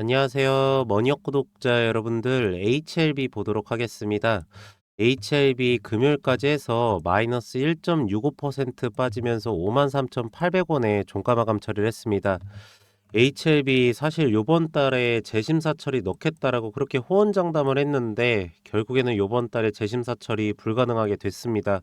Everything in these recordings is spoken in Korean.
안녕하세요. 머니업 구독자 여러분들, HLB 보도록 하겠습니다. HLB 금요일까지 해서 마이너스 1.65% 빠지면서 53,800원에 종가 마감 처리를 했습니다. HLB 사실 요번 달에 재심사 처리 넣겠다라고 그렇게 호언장담을 했는데 결국에는 요번 달에 재심사 처리 불가능하게 됐습니다.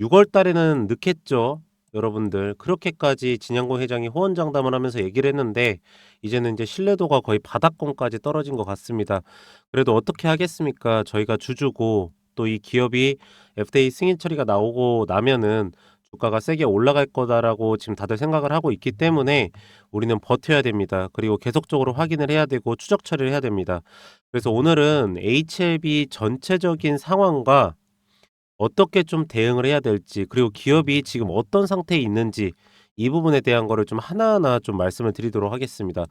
6월 달에는 넣겠죠. 여러분들 그렇게까지 진양고 회장이 호언장담을 하면서 얘기를 했는데 이제는 이제 신뢰도가 거의 바닥권까지 떨어진 것 같습니다. 그래도 어떻게 하겠습니까? 저희가 주주고 또 이 기업이 FDA 승인 처리가 나오고 나면은 주가가 세게 올라갈 거다라고 지금 다들 생각을 하고 있기 때문에 우리는 버텨야 됩니다. 그리고 계속적으로 확인을 해야 되고 추적 처리를 해야 됩니다. 그래서 오늘은 HLB 전체적인 상황과 어떻게 좀 대응을 해야 될지 그리고 기업이 지금 어떤 상태에 있는지 이 부분에 대한 거를 좀 하나하나 좀 말씀을 드리도록 하겠습니다.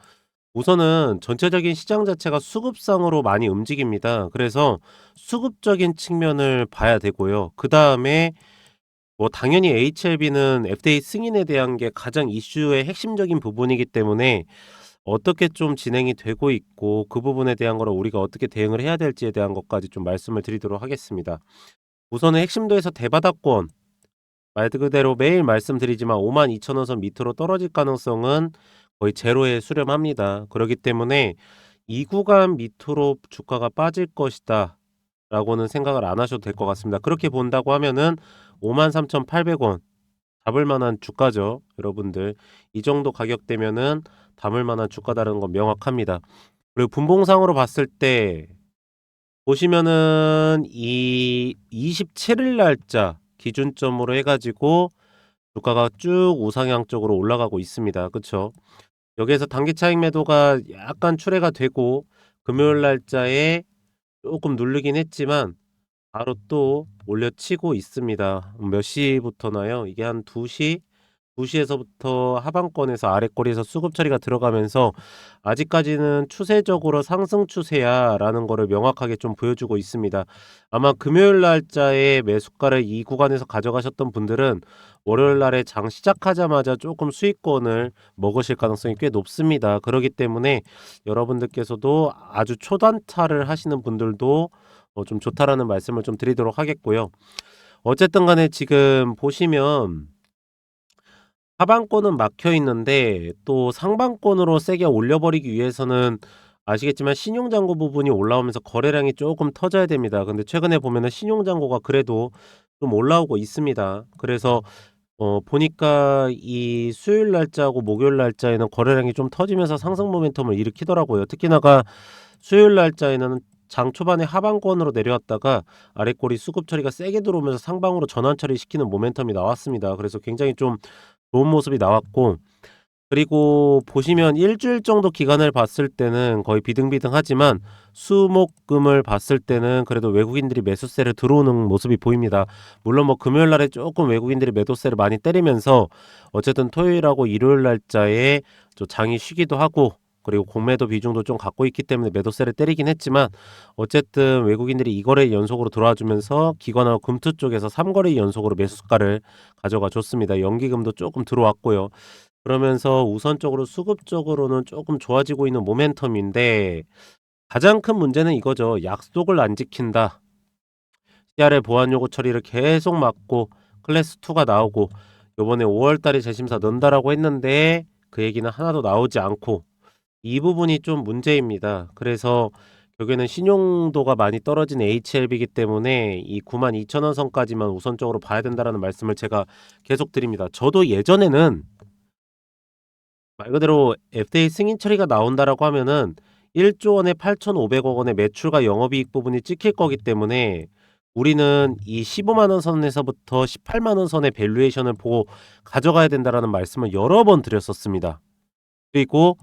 우선은 전체적인 시장 자체가 수급상으로 많이 움직입니다. 그래서 수급적인 측면을 봐야 되고요. 그 다음에 뭐 당연히 HLB는 FDA 승인에 대한 게 가장 이슈의 핵심적인 부분이기 때문에 어떻게 좀 진행이 되고 있고 그 부분에 대한 거를 우리가 어떻게 대응을 해야 될지에 대한 것까지 좀 말씀을 드리도록 하겠습니다. 우선은 핵심도에서 대바닥권 말 그대로 매일 말씀드리지만 5만 2천 원선 밑으로 떨어질 가능성은 거의 제로에 수렴합니다. 그렇기 때문에 이 구간 밑으로 주가가 빠질 것이다 라고는 생각을 안 하셔도 될 것 같습니다. 그렇게 본다고 하면은 5만 3,800원 잡을 만한 주가죠. 여러분들 이 정도 가격대면은 담을 만한 주가다라는 건 명확합니다. 그리고 분봉상으로 봤을 때 보시면은 이 27일 날짜 기준점으로 해가지고 주가가 쭉 우상향 쪽으로 올라가고 있습니다. 그쵸? 여기에서 단기 차익 매도가 약간 출회가 되고 금요일 날짜에 조금 누르긴 했지만 바로 또 올려치고 있습니다. 몇 시부터나요? 이게 한 2시? 2시에서부터 하방권에서 아래꼬리에서 수급 처리가 들어가면서 아직까지는 추세적으로 상승 추세야라는 거를 명확하게 좀 보여주고 있습니다. 아마 금요일 날짜에 매수가를 이 구간에서 가져가셨던 분들은 월요일 날에 장 시작하자마자 조금 수익권을 먹으실 가능성이 꽤 높습니다. 그렇기 때문에 여러분들께서도 아주 초단타를 하시는 분들도 어, 좀 좋다라는 말씀을 좀 드리도록 하겠고요. 어쨌든 간에 지금 보시면 하방권은 막혀 있는데 또 상방권으로 세게 올려버리기 위해서는 아시겠지만 신용잔고 부분이 올라오면서 거래량이 조금 터져야 됩니다. 근데 최근에 보면은 신용잔고가 그래도 좀 올라오고 있습니다. 그래서 어, 보니까 이 수요일 날짜하고 목요일 날짜에는 거래량이 좀 터지면서 상승 모멘텀을 일으키더라고요. 특히나가 수요일 날짜에는 장 초반에 하방권으로 내려왔다가 아래꼬리 수급 처리가 세게 들어오면서 상방으로 전환 처리시키는 모멘텀이 나왔습니다. 그래서 굉장히 좀 좋은 모습이 나왔고 그리고 보시면 일주일 정도 기간을 봤을 때는 거의 비등비등하지만 수목금을 봤을 때는 그래도 외국인들이 매수세를 들어오는 모습이 보입니다. 물론 뭐 금요일 날에 조금 외국인들이 매도세를 많이 때리면서 어쨌든 토요일하고 일요일 날짜에 좀 장이 쉬기도 하고 그리고 공매도 비중도 좀 갖고 있기 때문에 매도세를 때리긴 했지만 어쨌든 외국인들이 이거래 연속으로 들어와 주면서 기관하고 금투 쪽에서 3거래 연속으로 매수가를 가져가 줬습니다. 연기금도 조금 들어왔고요. 그러면서 우선적으로 수급 적으로는 조금 좋아지고 있는 모멘텀인데 가장 큰 문제는 이거죠. 약속을 안 지킨다. CR의 보안 요구 처리를 계속 막고 클래스 2가 나오고 요번에 5월 달에 재심사 넣는다라고 했는데 그 얘기는 하나도 나오지 않고 이 부분이 좀 문제입니다. 그래서 결국에는 신용도가 많이 떨어진 HLB이기 때문에 이 92,000원 선까지만 우선적으로 봐야 된다라는 말씀을 제가 계속 드립니다. 저도 예전에는 말 그대로 FDA 승인 처리가 나온다라고 하면은 1조 원에 8,500억 원의 매출과 영업이익 부분이 찍힐 거기 때문에 우리는 이 15만 원 선에서부터 18만 원 선의 밸류에이션을 보고 가져가야 된다라는 말씀을 여러 번 드렸었습니다. 그리고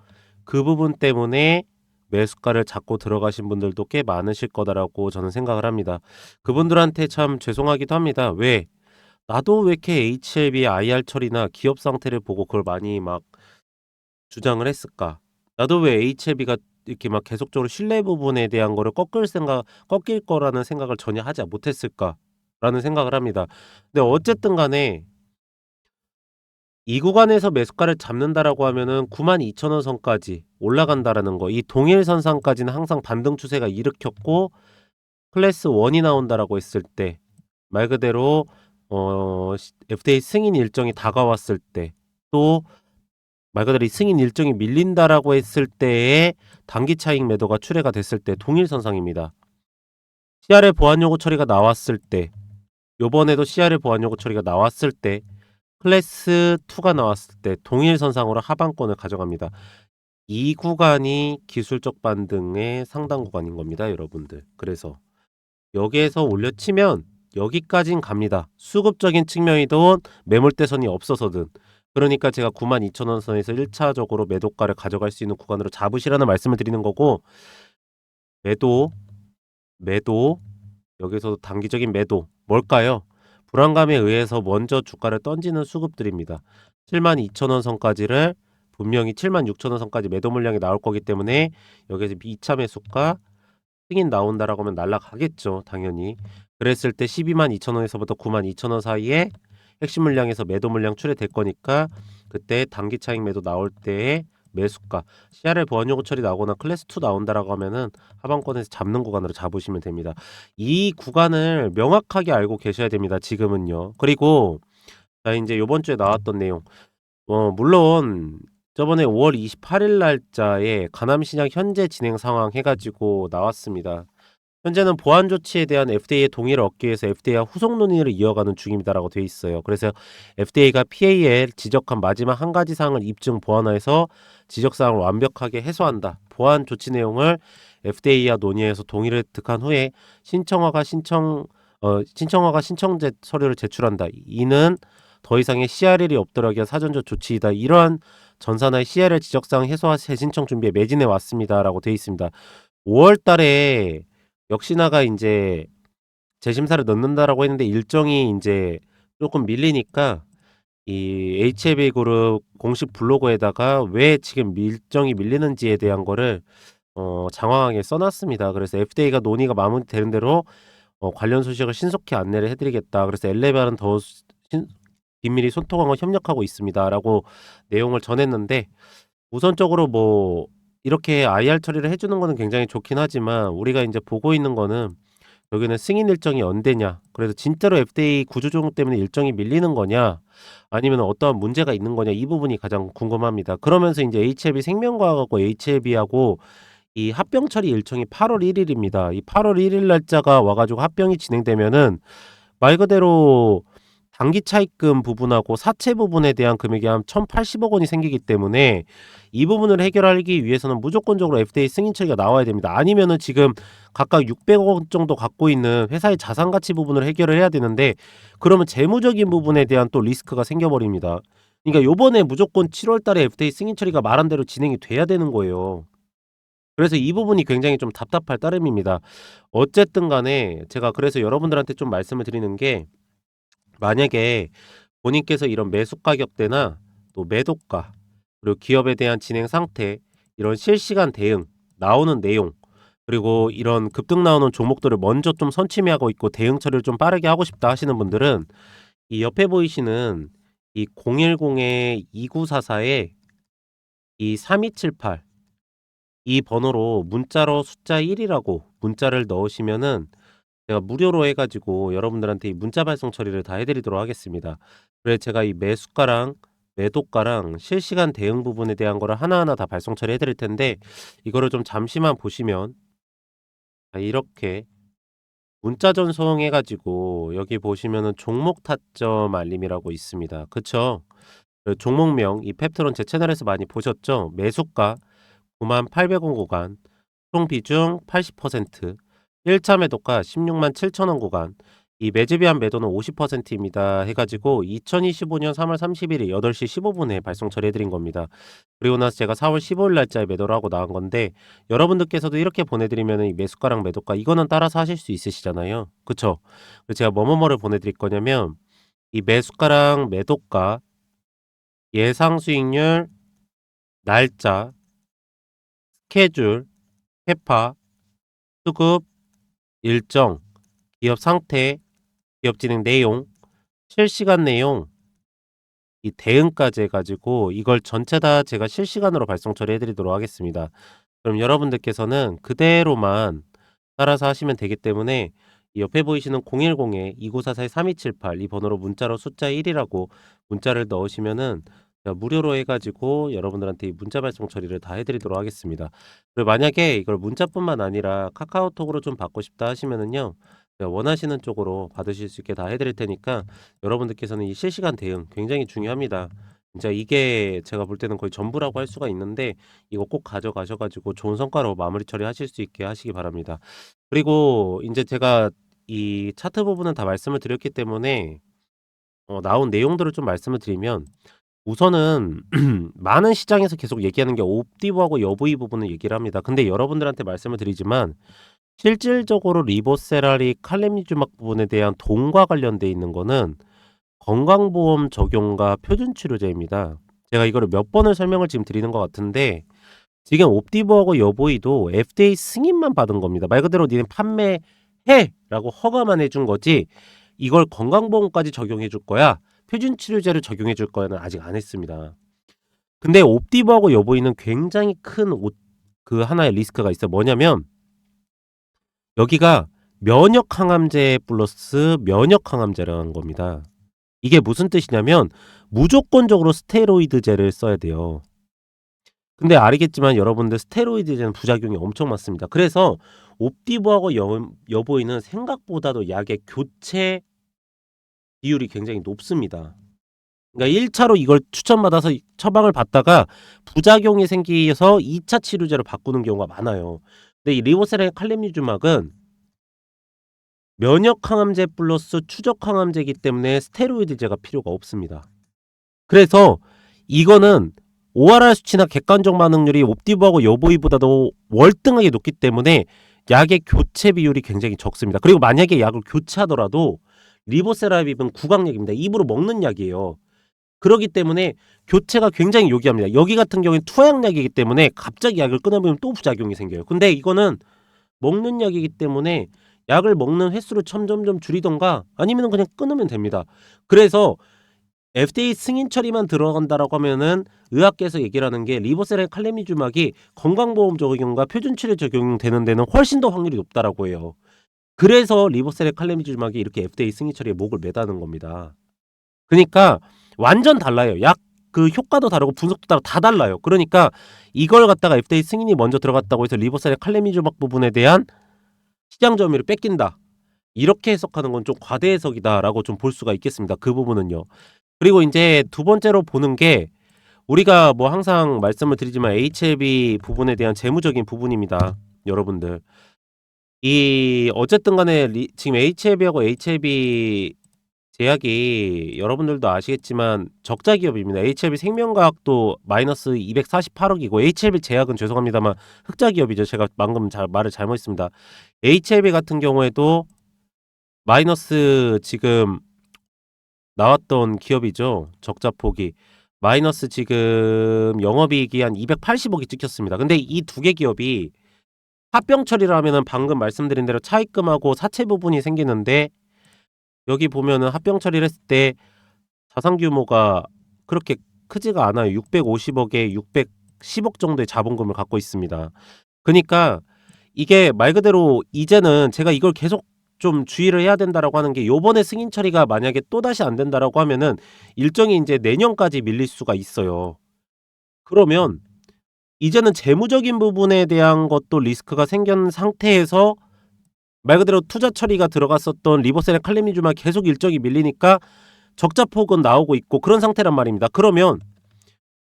그 부분 때문에 매수가를 잡고 들어가신 분들도 꽤 많으실 거다라고 저는 생각을 합니다. 그분들한테 참 죄송하기도 합니다. 왜? 나도 왜 이렇게 HLB IR 처리나 기업 상태를 보고 그걸 많이 막 주장을 했을까? 나도 왜 HLB가 이렇게 막 계속적으로 신뢰 부분에 대한 거를 꺾을 생각, 꺾일 거라는 생각을 전혀 하지 못했을까? 라는 생각을 합니다. 근데 어쨌든 간에 이 구간에서 매수가를 잡는다라고 하면은 92,000원 선까지 올라간다라는 거. 이 동일선상까지는 항상 반등 추세가 일으켰고 클래스 1이 나온다라고 했을 때 말 그대로 어 FDA 승인 일정이 다가왔을 때 또 말 그대로 이 승인 일정이 밀린다라고 했을 때에 단기 차익 매도가 출회가 됐을 때 동일선상입니다. CR의 보안 요구 처리가 나왔을 때 요번에도 CR의 보안 요구 처리가 나왔을 때 클래스 2가 나왔을 때 동일 선상으로 하방권을 가져갑니다. 이 구간이 기술적 반등의 상당 구간인 겁니다, 여러분들. 그래서 여기에서 올려치면 여기까진 갑니다. 수급적인 측면이든 매물대선이 없어서든. 그러니까 제가 92,000원 선에서 1차적으로 매도가를 가져갈 수 있는 구간으로 잡으시라는 말씀을 드리는 거고 매도 매도 여기서도 단기적인 매도 뭘까요? 불안감에 의해서 먼저 주가를 던지는 수급들입니다. 72,000원 선까지를 분명히 76,000원 선까지 매도 물량이 나올 거기 때문에 여기서 2차 매수가 승인 나온다라고 하면 날라가겠죠. 당연히. 그랬을 때 122,000원에서부터 92,000원 사이에 핵심 물량에서 매도 물량 출회될 거니까 그때 단기 차익 매도 나올 때에 매수가 CRL 보안 요구 처리 나오거나 클래스 2 나온다라고 하면은 하방권에서 잡는 구간으로 잡으시면 됩니다. 이 구간을 명확하게 알고 계셔야 됩니다. 지금은요. 그리고 자 이제 요번 주에 나왔던 내용. 어 물론 저번에 5월 28일 날짜에 가남시장 현재 진행 상황 해가지고 나왔습니다. 현재는 보안 조치에 대한 FDA의 동의를 얻기 위해서 FDA와 후속 논의를 이어가는 중입니다라고 돼 있어요. 그래서 FDA가 PA에 지적한 마지막 한 가지 사항을 입증 보완하여서 지적 사항을 완벽하게 해소한다. 보안 조치 내용을 FDA와 논의해서 동의를 득한 후에 신청화가 신청 어, 신청화가 신청 제 서류를 제출한다. 이는 더 이상의 CRL이 없도록 위한 사전적 조치이다. 이러한 전산화의 CRL 지적사항 해소와 재신청 준비에 매진해 왔습니다라고 돼 있습니다. 5월 달에 역시나가 이제 재심사를 넣는다라고 했는데 일정이 이제 조금 밀리니까 이 HLB 그룹 공식 블로그에다가 왜 지금 일정이 밀리는지에 대한 거를 어, 장황하게 써놨습니다. 그래서 FDA가 논의가 마무리되는 대로 어, 관련 소식을 신속히 안내를 해드리겠다. 그래서 엘레바는 더 신, 긴밀히 소통하고 협력하고 있습니다라고 내용을 전했는데 우선적으로 뭐 이렇게 IR 처리를 해 주는 거는 굉장히 좋긴 하지만 우리가 이제 보고 있는 거는 여기는 승인 일정이 언제냐 그래서 진짜로 FDA 구조 조정 때문에 일정이 밀리는 거냐 아니면 어떠한 문제가 있는 거냐 이 부분이 가장 궁금합니다. 그러면서 이제 HLB 생명과학하고 HLB하고 이 합병 처리 일정이 8월 1일입니다. 이 8월 1일 날짜가 와 가지고 합병이 진행되면은 말 그대로 단기 차입금 부분하고 사채 부분에 대한 금액이 한 1,080억 원이 생기기 때문에 이 부분을 해결하기 위해서는 무조건적으로 FDA 승인 처리가 나와야 됩니다. 아니면은 지금 각각 600억 원 정도 갖고 있는 회사의 자산 가치 부분을 해결을 해야 되는데 그러면 재무적인 부분에 대한 또 리스크가 생겨버립니다. 그러니까 요번에 무조건 7월 달에 FDA 승인 처리가 말한 대로 진행이 돼야 되는 거예요. 그래서 이 부분이 굉장히 좀 답답할 따름입니다. 어쨌든 간에 제가 그래서 여러분들한테 좀 말씀을 드리는 게 만약에 본인께서 이런 매수 가격대나 또 매도가 그리고 기업에 대한 진행 상태 이런 실시간 대응 나오는 내용 그리고 이런 급등 나오는 종목들을 먼저 좀 선침해하고 있고 대응 처리를 좀 빠르게 하고 싶다 하시는 분들은 이 옆에 보이시는 이 010의 2944에 이 3278 이 번호로 문자로 숫자 1이라고 문자를 넣으시면은 제가 무료로 해 가지고 여러분들한테 이 문자 발송 처리를 다 해 드리도록 하겠습니다. 그래서 제가 이 매수가랑 매도가랑 실시간 대응 부분에 대한 거를 하나하나 다 발송 처리해 드릴 텐데 이거를 좀 잠시만 보시면 자, 이렇게 문자 전송해 가지고 여기 보시면은 종목 타점 알림이라고 있습니다. 그쵸? 그 종목명 이 펩트론 제 채널에서 많이 보셨죠? 매수가 98,000원 구간 총 비중 80% 1차 매도가 16만 7천원 구간 이 매집이한 매도는 50%입니다. 해가지고 2025년 3월 31일 8시 15분에 발송 처리해드린 겁니다. 그리고 나서 제가 4월 15일 날짜에 매도를 하고 나온 건데 여러분들께서도 이렇게 보내드리면 이 매수가랑 매도가 이거는 따라서 하실 수 있으시잖아요. 그쵸? 그래서 제가 뭐뭐뭐를 보내드릴 거냐면 이 매수가랑 매도가 예상 수익률 날짜 스케줄 회파 수급 일정, 기업 상태, 기업 진행 내용, 실시간 내용, 이 대응까지 해 가지고 이걸 전체 다 제가 실시간으로 발송 처리해 드리도록 하겠습니다. 그럼 여러분들께서는 그대로만 따라서 하시면 되기 때문에 이 옆에 보이시는 010-2944-3278 이 번호로 문자로 숫자 1이라고 문자를 넣으시면은 무료로 해 가지고 여러분들한테 이 문자 발송 처리를 다 해 드리도록 하겠습니다. 그리고 만약에 이걸 문자뿐만 아니라 카카오톡으로 좀 받고 싶다 하시면은요. 원하시는 쪽으로 받으실 수 있게 다 해 드릴 테니까 여러분들께서는 이 실시간 대응 굉장히 중요합니다. 진짜 이게 제가 볼 때는 거의 전부라고 할 수가 있는데 이거 꼭 가져가셔 가지고 좋은 성과로 마무리 처리하실 수 있게 하시기 바랍니다. 그리고 인제 제가 이 차트 부분은 다 말씀을 드렸기 때문에 어 나온 내용들을 좀 말씀을 드리면 우선은 많은 시장에서 계속 얘기하는 게 옵티브하고 여부이 부분을 얘기를 합니다. 근데 여러분들한테 말씀을 드리지만 실질적으로 리보세라리 칼림니주막 부분에 대한 돈과 관련돼 있는 거는 건강보험 적용과 표준치료제입니다. 제가 이거를 몇 번을 설명을 지금 드리는 것 같은데 지금 옵티브하고 여보이도 FDA 승인만 받은 겁니다. 말 그대로 니네 판매해라고 허가만 해준 거지 이걸 건강보험까지 적용해 줄 거야. 표준 치료제를 적용해 줄 거야는 아직 안 했습니다. 근데 옵티브하고 여보이는 굉장히 큰 그 하나의 리스크가 있어요. 뭐냐면 여기가 면역 항암제 플러스 면역 항암제라는 겁니다. 이게 무슨 뜻이냐면 무조건적으로 스테로이드제를 써야 돼요. 근데 알겠지만 여러분들 스테로이드제는 부작용이 엄청 많습니다. 그래서 옵티브하고 여, 여보이는 생각보다도 약의 교체 비율이 굉장히 높습니다. 그러니까 1차로 이걸 추천받아서 처방을 받다가 부작용이 생기서 2차 치료제로 바꾸는 경우가 많아요. 근데 이 리보세라인 칼렘니주막은 면역 항암제 플러스 추적 항암제이기 때문에 스테로이드제가 필요가 없습니다. 그래서 이거는 ORR 수치나 객관적 반응률이 옵티브하고 여보이보다도 월등하게 높기 때문에 약의 교체 비율이 굉장히 적습니다. 그리고 만약에 약을 교체하더라도 리보세라비은 구강약입니다. 입으로 먹는 약이에요. 그러기 때문에 교체가 굉장히 요기합니다. 여기 같은 경우는 투약약이기 때문에 갑자기 약을 끊어버리면 또 부작용이 생겨요. 근데 이거는 먹는 약이기 때문에 약을 먹는 횟수를 점점점 줄이던가 아니면 그냥 끊으면 됩니다. 그래서 FDA 승인 처리만 들어간다라고 하면은 의학계에서 얘기를 하는 게 리보세라인 칼레미주막이 건강보험 적용과 표준치료 적용되는 데는 훨씬 더 확률이 높다라고 해요. 그래서 리보세라인 칼레미주막이 이렇게 FDA 승인 처리에 목을 매다는 겁니다. 그러니까 완전 달라요. 약 그 효과도 다르고 분석도 다르고 다 달라요. 그러니까 이걸 갖다가 FDA 승인이 먼저 들어갔다고 해서 리보세라인 칼레미주막 부분에 대한 시장 점유율을 뺏긴다. 이렇게 해석하는 건 좀 과대 해석이다라고 좀 볼 수가 있겠습니다. 그 부분은요. 그리고 이제 두 번째로 보는 게 우리가 뭐 항상 말씀을 드리지만 HLB 부분에 대한 재무적인 부분입니다. 여러분들. 이 어쨌든 간에 리, 지금 HLB하고 HLB 제약이 여러분들도 아시겠지만 적자 기업입니다. HLB 생명과학도 마이너스 248억이고 HLB 제약은 죄송합니다만 흑자 기업이죠. 제가 방금 잘, 말을 잘못했습니다. HLB 같은 경우에도 마이너스 지금 나왔던 기업이죠. 적자 폭이 마이너스 지금 영업이익이 한 280억이 찍혔습니다. 근데 이 두 개 기업이 합병 처리를 하면은 방금 말씀드린 대로 차입금하고 사채 부분이 생기는데 여기 보면은 합병 처리를 했을 때 자산 규모가 그렇게 크지가 않아요. 650억에 610억 정도의 자본금을 갖고 있습니다. 그러니까 이게 말 그대로 이제는 제가 이걸 계속 좀 주의를 해야 된다라고 하는 게 요번에 승인 처리가 만약에 또 다시 안 된다라고 하면은 일정이 이제 내년까지 밀릴 수가 있어요. 그러면 이제는 재무적인 부분에 대한 것도 리스크가 생긴 상태에서 말 그대로 투자 처리가 들어갔었던 리버셀의 칼리미주만 계속 일정이 밀리니까 적자 폭은 나오고 있고 그런 상태란 말입니다. 그러면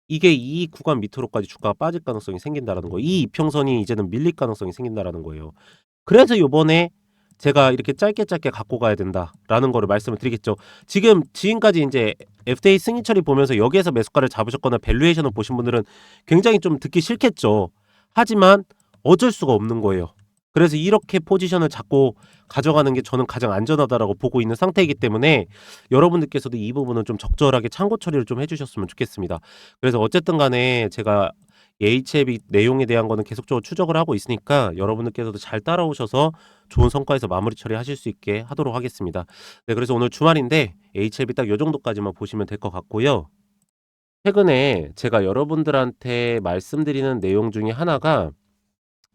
이게 이 구간 밑으로까지 주가가 빠질 가능성이 생긴다라는 거예요. 이 이평선이 이제는 밀릴 가능성이 생긴다라는 거예요. 그래서 요번에 제가 이렇게 짧게 짧게 갖고 가야 된다라는 거를 말씀을 드리겠죠. 지금 지금까지 이제 FDA 승인 처리 보면서 여기에서 매수가를 잡으셨거나 밸류에이션을 보신 분들은 굉장히 좀 듣기 싫겠죠. 하지만 어쩔 수가 없는 거예요. 그래서 이렇게 포지션을 잡고 가져가는 게 저는 가장 안전하다라고 보고 있는 상태이기 때문에 여러분들께서도 이 부분은 좀 적절하게 참고 처리를 좀 해주셨으면 좋겠습니다. 그래서 어쨌든 간에 제가 HLB 내용에 대한 거는 계속적으로 추적을 하고 있으니까 여러분들께서도 잘 따라오셔서 좋은 성과에서 마무리 처리하실 수 있게 하도록 하겠습니다. 네, 그래서 오늘 주말인데 HLB 딱요 정도까지만 보시면 될 것 같고요. 최근에 제가 여러분들한테 말씀드리는 내용 중에 하나가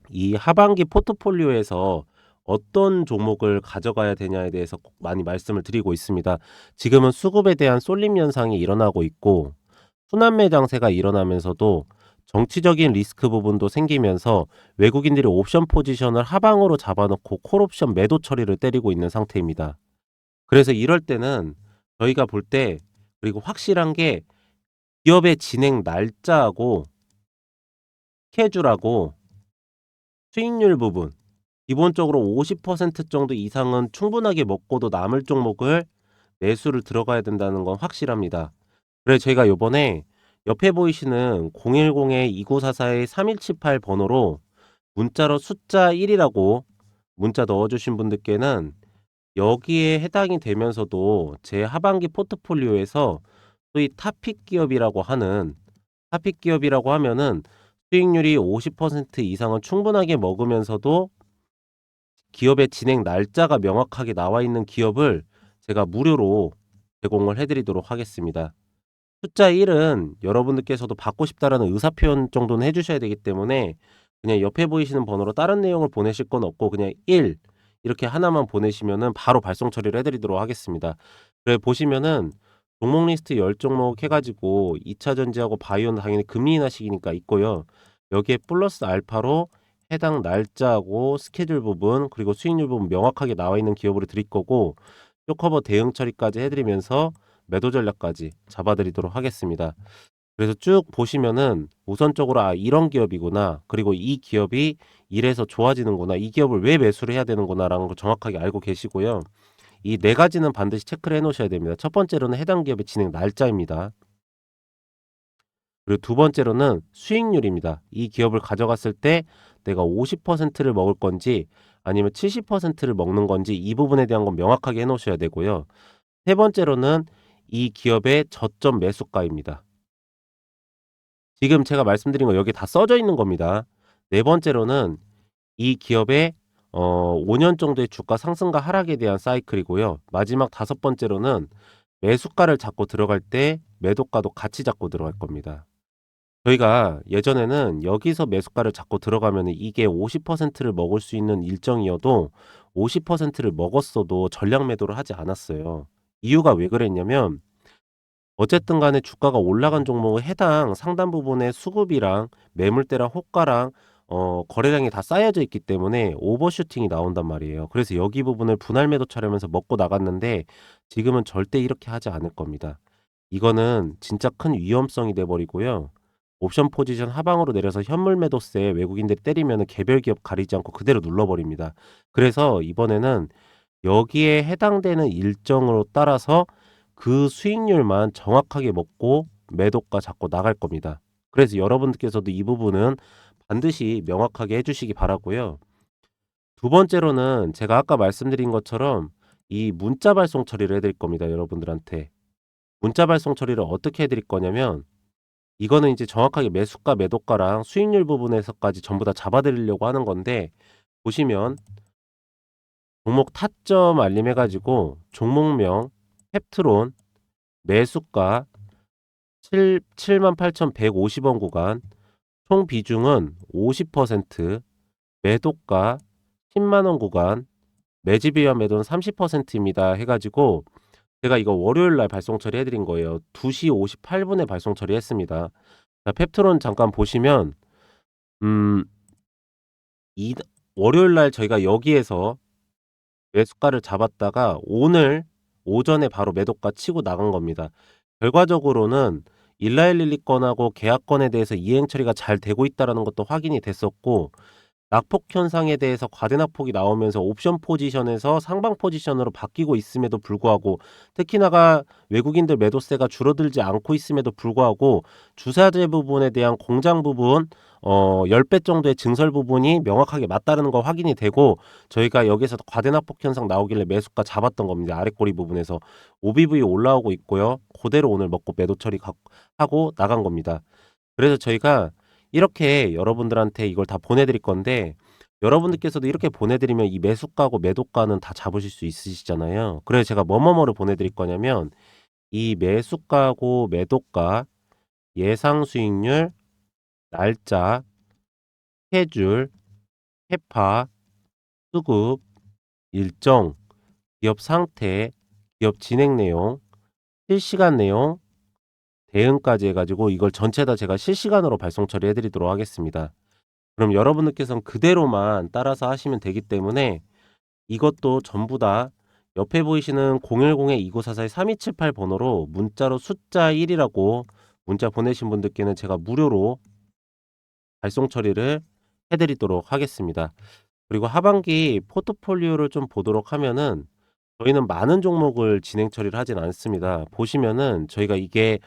이 하반기 포트폴리오에서 어떤 종목을 가져가야 되냐에 대해서 꼭 많이 말씀을 드리고 있습니다. 지금은 수급에 대한 쏠림 현상이 일어나고 있고 순환매 장세가 일어나면서도 정치적인 리스크 부분도 생기면서 외국인들이 옵션 포지션을 하방으로 잡아놓고 콜옵션 매도 처리를 때리고 있는 상태입니다. 그래서 이럴 때는 저희가 볼 때 그리고 확실한 게 기업의 진행 날짜하고 스케줄하고 수익률 부분 기본적으로 50% 정도 이상은 충분하게 먹고도 남을 종목을 매수를 들어가야 된다는 건 확실합니다. 그래서 제가 요번에 옆에 보이시는 010-2944-3178 번호로 문자로 숫자 1이라고 문자 넣어주신 분들께는 여기에 해당이 되면서도 제 하반기 포트폴리오에서 소위 타픽 기업이라고 하는 타픽 기업이라고 하면은 수익률이 50% 이상은 충분하게 먹으면서도 기업의 진행 날짜가 명확하게 나와 있는 기업을 제가 무료로 제공을 해드리도록 하겠습니다. 숫자 1은 여러분들께서도 받고 싶다라는 의사 표현 정도는 해주셔야 되기 때문에 그냥 옆에 보이시는 번호로 다른 내용을 보내실 건 없고 그냥 1 이렇게 하나만 보내시면은 바로 발송 처리를 해드리도록 하겠습니다. 그래 보시면은 종목 리스트 10종목 해가지고 2차 전지하고 바이오는 당연히 금리 인하 시기니까 있고요. 여기에 플러스 알파로 해당 날짜하고 스케줄 부분 그리고 수익률 부분 명확하게 나와 있는 기업으로 드릴 거고 쇼커버 대응 처리까지 해드리면서 매도 전략까지 잡아드리도록 하겠습니다. 그래서 쭉 보시면은 우선적으로 아 이런 기업이구나 그리고 이 기업이 이래서 좋아지는구나 이 기업을 왜 매수를 해야 되는구나라는 걸 정확하게 알고 계시고요. 이 네 가지는 반드시 체크를 해 놓으셔야 됩니다. 첫 번째로는 해당 기업의 진행 날짜입니다. 그리고 두 번째로는 수익률입니다. 이 기업을 가져갔을 때 내가 50%를 먹을 건지 아니면 70%를 먹는 건지 이 부분에 대한 건 명확하게 해 놓으셔야 되고요. 세 번째로는 이 기업의 저점 매수가입니다. 지금 제가 말씀드린 거 여기 다 써져 있는 겁니다. 네 번째로는 이 기업의 어 5년 정도의 주가 상승과 하락에 대한 사이클이고요. 마지막 다섯 번째로는 매수가를 잡고 들어갈 때 매도가도 같이 잡고 들어갈 겁니다. 저희가 예전에는 여기서 매수가를 잡고 들어가면 이게 50%를 먹을 수 있는 일정이어도 50%를 먹었어도 전량 매도를 하지 않았어요. 이유가 왜 그랬냐면 어쨌든 간에 주가가 올라간 종목은 해당 상단 부분의 수급이랑 매물대랑 호가랑 어, 거래량이 다 쌓여져 있기 때문에 오버슈팅이 나온단 말이에요. 그래서 여기 부분을 분할 매도 처리하면서 먹고 나갔는데 지금은 절대 이렇게 하지 않을 겁니다. 이거는 진짜 큰 위험성이 돼 버리고요. 옵션 포지션 하방으로 내려서 현물 매도세 외국인들이 때리면 개별 기업 가리지 않고 그대로 눌러버립니다. 그래서 이번에는 여기에 해당되는 일정으로 따라서 그 수익률만 정확하게 먹고 매도가 잡고 나갈 겁니다. 그래서 여러분들께서도 이 부분은 반드시 명확하게 해주시기 바라고요. 두 번째로는 제가 아까 말씀드린 것처럼 이 문자 발송 처리를 해드릴 겁니다. 여러분들한테. 문자 발송 처리를 어떻게 해드릴 거냐면 이거는 이제 정확하게 매수가, 매도가랑 수익률 부분에서까지 전부 다 잡아드리려고 하는 건데 보시면 종목 타점 알림 해가지고 종목명 펩트론 매수가 7, 78,150원 구간 총 비중은 50% 매도가 10만원 구간 매집이와 매도는 30%입니다 해가지고 제가 이거 월요일 날 발송 처리해드린 거예요. 2시 58분에 발송 처리했습니다. 자, 펩트론 잠깐 보시면 음, 이 월요일 날 저희가 여기에서 매수가를 잡았다가 오늘 오전에 바로 매도가 치고 나간 겁니다. 결과적으로는 일라일릴리 건하고 계약건에 대해서 이행 처리가 잘 되고 있다라는 것도 확인이 됐었고 낙폭 현상에 대해서 과대낙폭이 나오면서 옵션 포지션에서 상방 포지션으로 바뀌고 있음에도 불구하고 특히나가 외국인들 매도세가 줄어들지 않고 있음에도 불구하고 주사제 부분에 대한 공장 부분 어 10배 정도의 증설 부분이 명확하게 맞다는 거 확인이 되고 저희가 여기서 과대낙폭 현상 나오길래 매수가 잡았던 겁니다. 아랫꼬리 부분에서 OBV 올라오고 있고요. 그대로 오늘 먹고 매도 처리 하고 나간 겁니다. 그래서 저희가 이렇게 여러분들한테 이걸 다 보내드릴 건데 여러분들께서도 이렇게 보내드리면 이 매수가고 매도가는 다 잡으실 수 있으시잖아요. 그래서 제가 뭐뭐뭐를 보내드릴 거냐면 이 매수가고 매도가 예상 수익률, 날짜, 스케줄, 캐파, 수급, 일정, 기업 상태, 기업 진행 내용, 실시간 내용, 대응까지 해가지고 이걸 전체 다 제가 실시간으로 발송 처리해 드리도록 하겠습니다. 그럼 여러분들께서는 그대로만 따라서 하시면 되기 때문에 이것도 전부 다 옆에 보이시는 010-2944-3278 번호로 문자로 숫자 1이라고 문자 보내신 분들께는 제가 무료로 발송 처리를 해드리도록 하겠습니다. 그리고 하반기 포트폴리오를 좀 보도록 하면은 저희는 많은 종목을 진행 처리를 하진 않습니다. 보시면은 저희가 이게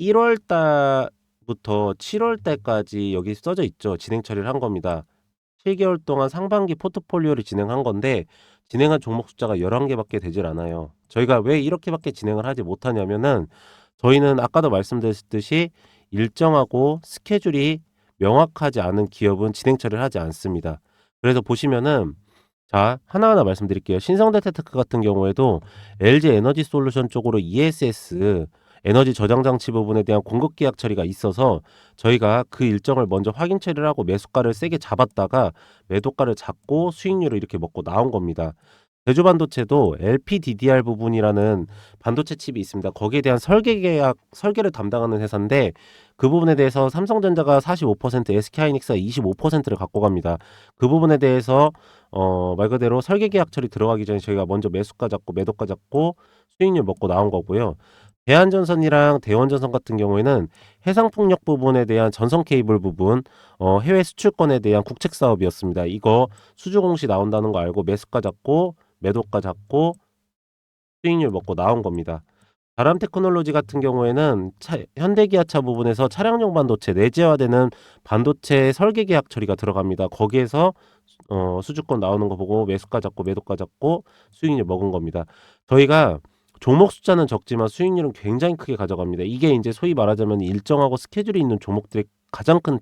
1월 달부터 7월 달까지 여기 써져 있죠. 진행 처리를 한 겁니다. 7개월 동안 상반기 포트폴리오를 진행한 건데 진행한 종목 숫자가 11개밖에 되질 않아요. 저희가 왜 이렇게밖에 진행을 하지 못하냐면은 저희는 아까도 말씀드렸듯이 일정하고 스케줄이 명확하지 않은 기업은 진행 처리를 하지 않습니다. 그래서 보시면은 자 하나하나 말씀드릴게요. 신성대테크 같은 경우에도 LG 에너지 솔루션 쪽으로 ESS 에너지 저장 장치 부분에 대한 공급 계약 처리가 있어서 저희가 그 일정을 먼저 확인 처리를 하고 매수가를 세게 잡았다가 매도가를 잡고 수익률을 이렇게 먹고 나온 겁니다. 제주 반도체도 LPDDR 부분이라는 반도체 칩이 있습니다. 거기에 대한 설계 계약, 설계를 담당하는 회사인데 그 부분에 대해서 삼성전자가 45%, SK하이닉스가 25%를 갖고 갑니다. 그 부분에 대해서 어, 말 그대로 설계 계약 처리 들어가기 전에 저희가 먼저 매수가 잡고 매도가 잡고 수익률 먹고 나온 거고요. 대한전선이랑 대원전선 같은 경우에는 해상풍력 부분에 대한 전선 케이블 부분, 어, 해외 수출권에 대한 국책 사업이었습니다. 이거 수주 공시 나온다는 거 알고 매수가 잡고 매도가 잡고 수익률 먹고 나온 겁니다. 바람 테크놀로지 같은 경우에는 차, 현대기아차 부분에서 차량용 반도체 내재화되는 반도체 설계 계약 처리가 들어갑니다. 거기에서 어, 수주권 나오는 거 보고 매수가 잡고 매도가 잡고 수익률 먹은 겁니다. 저희가 종목 숫자는 적지만 수익률은 굉장히 크게 가져갑니다. 이게 이제 소위 말하자면 일정하고 스케줄이 있는 종목들의 가장 큰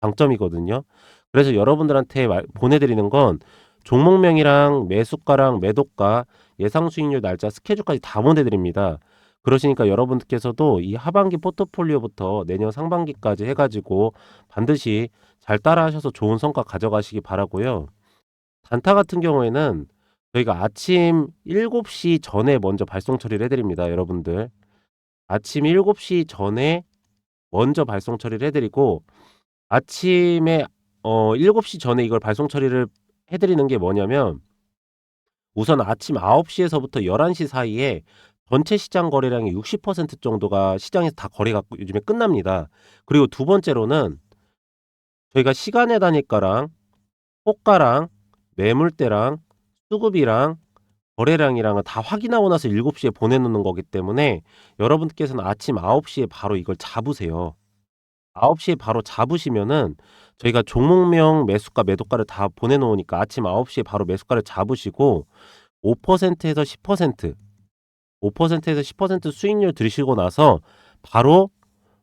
장점이거든요. 그래서 여러분들한테 말, 보내드리는 건 종목명이랑 매수가랑 매도가 예상 수익률 날짜 스케줄까지 다 보내드립니다. 그러시니까 여러분께서도 이 하반기 포트폴리오부터 내년 상반기까지 해가지고 반드시 잘 따라하셔서 좋은 성과 가져가시기 바라고요. 단타 같은 경우에는 저희가 아침 7시 전에 먼저 발송 처리를 해드립니다. 여러분들. 아침 7시 전에 먼저 발송 처리를 해드리고 아침에 어 7시 전에 이걸 발송 처리를 해드리는 게 뭐냐면 우선 아침 9시에서부터 11시 사이에 전체 시장 거래량의 60% 정도가 시장에서 다 거래가 요즘에 끝납니다. 그리고 두 번째로는 저희가 시간의 단위가랑 호가랑 매물대랑 수급이랑 거래량이랑은 다 확인하고 나서 7시에 보내놓는 거기 때문에 여러분께서는 아침 9시에 바로 이걸 잡으세요. 9시에 바로 잡으시면은 저희가 종목명 매수가 매도가를 다 보내놓으니까 아침 9시에 바로 매수가를 잡으시고 5%에서 10% 5%에서 10% 수익률 들으시고 나서 바로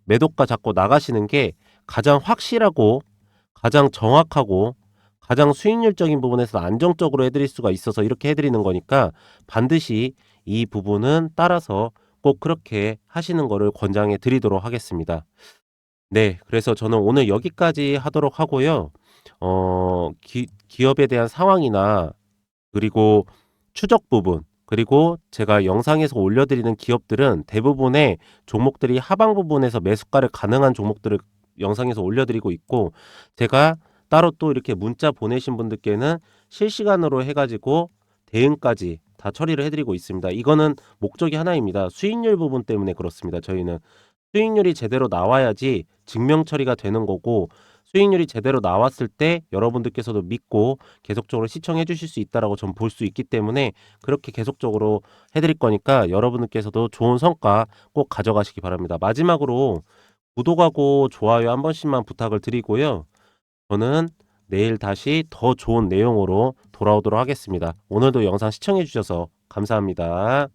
매도가 잡고 나가시는 게 가장 확실하고 가장 정확하고 가장 수익률적인 부분에서 안정적으로 해드릴 수가 있어서 이렇게 해드리는 거니까 반드시 이 부분은 따라서 꼭 그렇게 하시는 거를 권장해 드리도록 하겠습니다. 네, 그래서 저는 오늘 여기까지 하도록 하고요. 어, 기, 기업에 대한 상황이나 그리고 추적 부분 그리고 제가 영상에서 올려드리는 기업들은 대부분의 종목들이 하방 부분에서 매수가를 가능한 종목들을 영상에서 올려드리고 있고 제가 따로 또 이렇게 문자 보내신 분들께는 실시간으로 해가지고 대응까지 다 처리를 해드리고 있습니다. 이거는 목적이 하나입니다. 수익률 부분 때문에 그렇습니다. 저희는 수익률이 제대로 나와야지 증명 처리가 되는 거고 수익률이 제대로 나왔을 때 여러분들께서도 믿고 계속적으로 시청해 주실 수 있다라고 전 볼 수 있기 때문에 그렇게 계속적으로 해드릴 거니까 여러분들께서도 좋은 성과 꼭 가져가시기 바랍니다. 마지막으로 구독하고 좋아요 한 번씩만 부탁을 드리고요. 저는 내일 다시 더 좋은 내용으로 돌아오도록 하겠습니다. 오늘도 영상 시청해 주셔서 감사합니다.